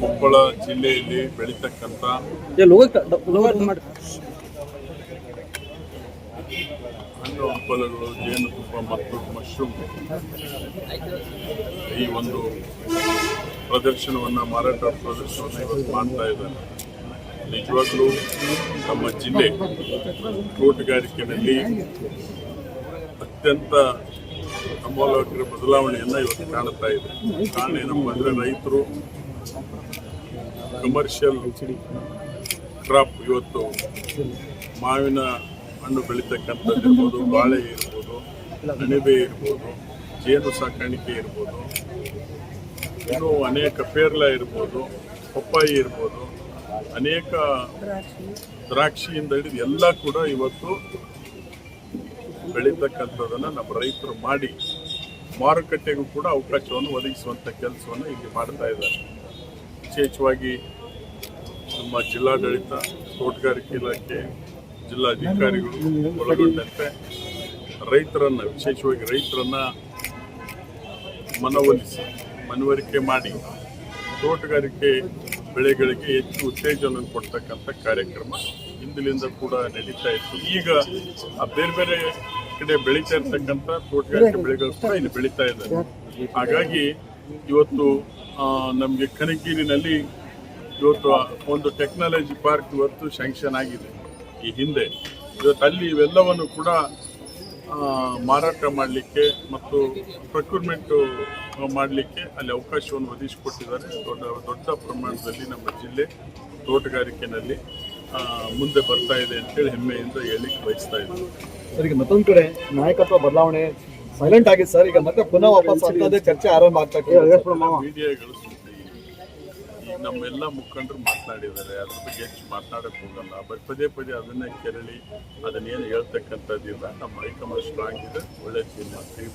ಕೊಪ್ಪಳ ಜಿಲ್ಲೆಯಲ್ಲಿ ಬೆಳೀತಕ್ಕಂಥ ಹಣ್ಣು ಹಂಪಲಗಳು ಜೇನುತುಪ್ಪ ಮತ್ತು ಮಶ್ರೂಮ್? ಈ ಒಂದು ಪ್ರದರ್ಶನವನ್ನು ಮಾರಾಟ ಪ್ರದರ್ಶನವನ್ನು ಇವತ್ತು ಮಾಡ್ತಾ ಇದ್ದಾರೆ. ನಿಜವಾಗ್ಲೂ ನಮ್ಮ ಜಿಲ್ಲೆ ತೋಟಗಾರಿಕೆಯಲ್ಲಿ ಅತ್ಯಂತ ಅಮೂಲಾಗ್ರ ಬದಲಾವಣೆಯನ್ನು ಇವತ್ತು ಕಾಣುತ್ತಾ ಇದೆ. ಕಾರಣ ಏನಪ್ಪ ಅಂದರೆ ರೈತರು ಕಮರ್ಷಿಯಲ್ ಕ್ರಾಪ್ ಇವತ್ತು ಮಾವಿನ ಹಣ್ಣು ಬೆಳೀತಕ್ಕಂಥದ್ದು ಇರ್ಬೋದು, ಬಾಳೆ ಇರ್ಬೋದು, ಅಣಬೆ ಇರ್ಬೋದು, ಜೇನು ಸಾಕಾಣಿಕೆ ಇರ್ಬೋದು, ಇನ್ನೂ ಅನೇಕ ಪೇರ್ಲ ಇರ್ಬೋದು, ಪಪ್ಪಾಯಿ ಇರ್ಬೋದು, ಅನೇಕ ದ್ರಾಕ್ಷಿಯಿಂದ ಹಿಡಿದು ಎಲ್ಲ ಕೂಡ ಇವತ್ತು ಬೆಳೀತಕ್ಕಂಥದ್ದನ್ನು ನಮ್ಮ ರೈತರು ಮಾಡಿ ಮಾರುಕಟ್ಟೆಗೂ ಕೂಡ ಅವಕಾಶವನ್ನು ಒದಗಿಸುವಂಥ ಕೆಲಸವನ್ನು ಇಲ್ಲಿ ಮಾಡ್ತಾ ಇದ್ದಾರೆ. ವಿಶೇಷವಾಗಿ ನಮ್ಮ ಜಿಲ್ಲಾಡಳಿತ, ತೋಟಗಾರಿಕೆ ಇಲಾಖೆ, ಜಿಲ್ಲಾಧಿಕಾರಿಗಳು ಒಳಗೊಂಡಂತೆ ರೈತರನ್ನು, ವಿಶೇಷವಾಗಿ ರೈತರನ್ನ ಮನವೊಲಿಸಿ, ಮನವರಿಕೆ ಮಾಡಿ ತೋಟಗಾರಿಕೆ ಬೆಳೆಗಳಿಗೆ ಹೆಚ್ಚು ಉತ್ತೇಜನ ಕೊಡ್ತಕ್ಕಂಥ ಕಾರ್ಯಕ್ರಮ ಹಿಂದಿನಿಂದ ಕೂಡ ನಡೀತಾ ಇತ್ತು. ಈಗ ಆ ಬೇರೆ ಬೇರೆ ಕಡೆ ಬೆಳೀತಾ ಇರ್ತಕ್ಕಂಥ ತೋಟಗಾರಿಕೆ ಬೆಳೆಗಳು ಕೂಡ ಇಲ್ಲಿ ಬೆಳೀತಾ ಇದ್ದಾರೆ ಹಾಗಾಗಿ ಇವತ್ತು ನಮಗೆ ಕನಕಗಿರಿನಲ್ಲಿ ಇವತ್ತು ಒಂದು ಟೆಕ್ನಾಲಜಿ ಪಾರ್ಕ್ ಇವತ್ತು ಶಾಂಕ್ಷನ್ ಆಗಿದೆ. ಈ ಹಿಂದೆ ಇವತ್ತು ಅಲ್ಲಿ ಇವೆಲ್ಲವನ್ನು ಕೂಡ ಮಾರಾಟ ಮಾಡಲಿಕ್ಕೆ ಮತ್ತು ಪ್ರಕ್ಯೂರ್ಮೆಂಟು ಮಾಡಲಿಕ್ಕೆ ಅಲ್ಲಿ ಅವಕಾಶವನ್ನು ಒದಗಿಸಿಕೊಟ್ಟಿದ್ದಾರೆ. ದೊಡ್ಡ ದೊಡ್ಡ ಪ್ರಮಾಣದಲ್ಲಿ ನಮ್ಮ ಜಿಲ್ಲೆ ತೋಟಗಾರಿಕೆನಲ್ಲಿ. ಆ, ಮುಂದೆ ಬರ್ತಾ ಇದೆ ಅಂತ ಹೇಳಿ ಹೆಮ್ಮೆಯಿಂದ ಹೇಳಿಕ್ ಬಯಸ್ತಾ ಇದ್ದೀನಿ. ಸರ್ ಈಗ ಮತ್ತೊಂದ್ ಕಡೆ ನಾಯಕತ್ವ ಬದಲಾವಣೆ ಸೈಲೆಂಟ್ ಆಗಿದೆ ಸರ್. ಈಗ ಮತ್ತೆ ಪುನಃ ವಾಪಸ್ ಅಂತದೇ ಚರ್ಚೆ ಆರಂಭ ಆಗ್ತಾ ಇದೆ. ಮೀಡಿಯಾಗಳು ಈಗ ನಮ್ಮೆಲ್ಲ ಮುಖಂಡರು ಮಾತನಾಡಿದ್ದಾರೆ. ಅದ್ರ ಬಗ್ಗೆ ಹೆಚ್ಚು ಮಾತನಾಡಕ್ ಹೋಗಲ್ಲ. ಬಟ್ ಪದೇ ಪದೇ ಅದನ್ನೇ ಕೆರಳಿ ಅದನ್ನೇನು ಹೇಳ್ತಕ್ಕಂಥದ್ದಿಲ್ಲ. ನಮ್ಮ ಹೈಕಮಾಂಡ್ ಸ್ಟ್ರಾಂಗ್ ಇದೆ. ಒಳ್ಳೆ ತೀರ್ಮಾನ ಮಾಡ್ತೀವಿ